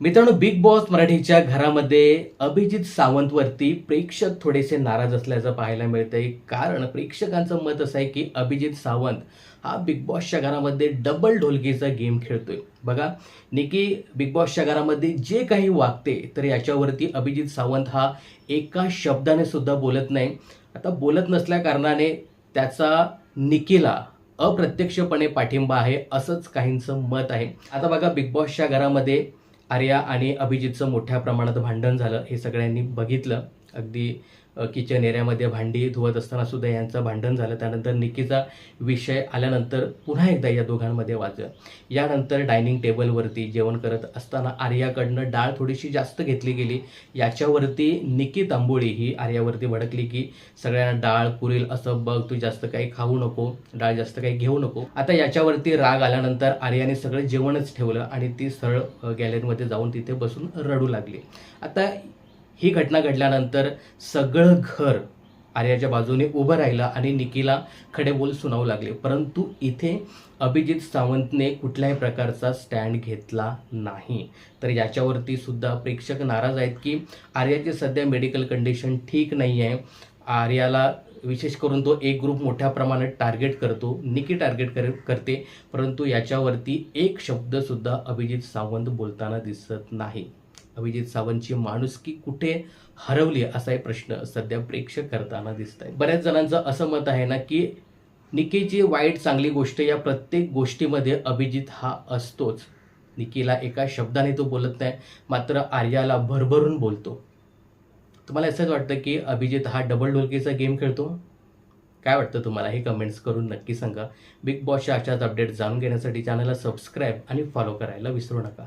मित्रांनो big boss मराठीच्या घरामध्ये अभिजित सावंतवरती प्रेक्षक थोडेसे नाराज असल्याचं पाहायला मिळतंय. कारण प्रेक्षकांचं मत असं आहे की अभिजित सावंत हा बिग बॉसच्या घरामध्ये डबल ढोलकीचा गेम खेळतोय. बघा निकी बिग बॉसच्या घरामध्ये जे काही वागते तर याच्यावरती अभिजित सावंत हा एका शब्दाने सुद्धा बोलत नाही. आता बोलत नसल्या कारणाने त्याचा निकीला अप्रत्यक्षपणे पाठिंबा आहे असंच काहींचं मत आहे. आता बघा बिग बॉसच्या घरामध्ये आर्या आणि अभिजितचं मोठ्या प्रमाणात भांडण झालं हे सगळ्यांनी बघितलं. अगदी किचन एरियामध्ये भांडी धुवत असताना सुद्धा यांचं भांडण झालं. त्यानंतर निकीचा विषय आल्यानंतर पुन्हा एकदा या दोघांमध्ये वाजलं. यानंतर डायनिंग टेबलवरती जेवण करत असताना आर्याकडनं डाळ थोडीशी जास्त घेतली गेली. याच्यावरती निकी तांबोळी ही आर्यावरती भडकली की सगळ्यांना डाळ पुरेल असं बघ तू जास्त काही खाऊ नको डाळ जास्त काही घेऊ नको. आता याच्यावरती राग आल्यानंतर आर्याने सगळं जेवणच ठेवलं आणि ती सरळ गॅलरीमध्ये जाऊन तिथे बसून रडू लागली. आता ही घटना घडल्यानंतर सगळं घर आर्याच्या बाजूने उभं राहिलं आणि निकीला खडे बोल सुनावू लागले. परंतु इथे अभिजित सावंतने कुठल्याही प्रकारचा स्टँड घेतला नाही. तर याच्यावरती सुद्धा प्रेक्षक नाराज आहेत की आर्याची सध्या मेडिकल कंडिशन ठीक नाही आहे आर्याला विशेष करून तो एक ग्रुप मोठ्या प्रमाणात टार्गेट करतो. निकी टार्गेट कर करते. परंतु याच्यावरती एक शब्दसुद्धा अभिजित सावंत बोलताना दिसत नाही. अभिजित सावंतची माणुसकी कुठे हरवली असा प्रश्न सध्या प्रेक्षक करताना दिसत आहे बऱ्याच जणांचं असं मत आहे ना की निकीची वाईट चांगली गोष्ट या प्रत्येक गोष्टीमध्ये अभिजित हा असतोच. निकीला एका शब्दाने तो बोलत नाही मात्र आर्याला भरभरून बोलतो. तुम्हाला असंच वाटतं की अभिजित हा डबल ढोलकीचा गेम खेळतो? काय वाटतं तुम्हाला? हे कमेंट्स करून नक्की सांगा. बिग बॉसच्या अशाच अपडेट जाणून घेण्यासाठी चॅनलला सबस्क्राईब आणि फॉलो करायला विसरू नका.